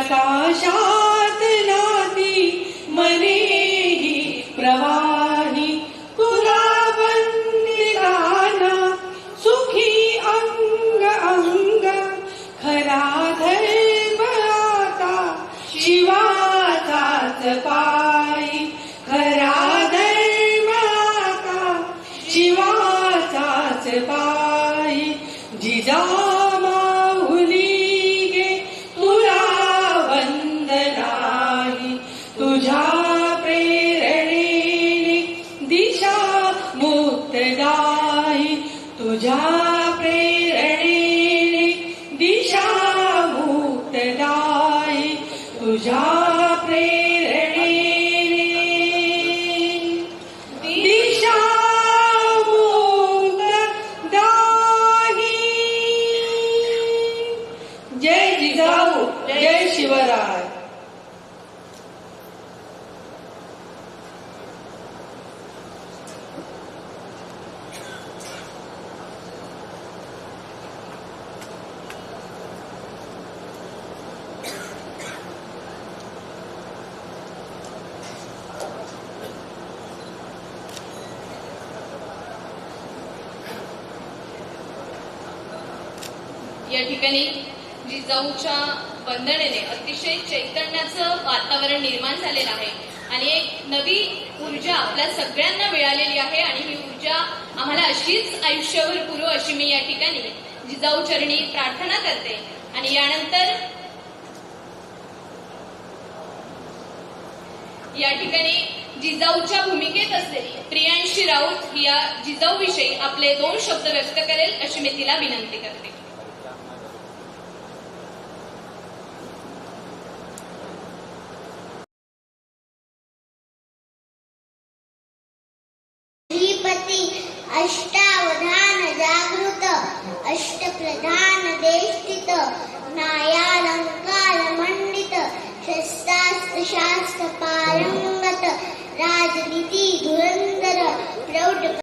प्रकाशात नाती मनेही प्रवाही. तुला सुखी अंग अंग. खरा धर्म आता शिवाचाच पायी. खरा धर्म आता शिवाचाच पायी. जिजा मुक्तदायी तुझ्या प्रेरणेने दिशा मुक्त मुक्तदायी तुझ्या प्रेरणेने दिशा मुक्तदायी जय जिजाऊ जय शिवराय. या ठिकाणी जिजाऊच्या वंदनेने अतिशय चैतन्याचं वातावरण निर्माण झालेलं आहे. आणि एक नवी ऊर्जा आपल्या सगळ्यांना मिळालेली आहे आणि ही ऊर्जा आम्हाला अशीच आयुष्यभर पुरो अशी मी या ठिकाणी जिजाऊ चरणी प्रार्थना करते. आणि यानंतर या ठिकाणी जिजाऊच्या भूमिकेत असलेली प्रियांशी राऊत या जिजाऊ विषयी आपले दोन शब्द व्यक्त करेल अशी मी तिला विनंती करते. अष्टावधान जागृत अष्टप्रधान देष्टित न्यायालंकार मंडित शस्त्रास्त्र शास्त्र पारंगत राजनीती धुरंधर प्रौढ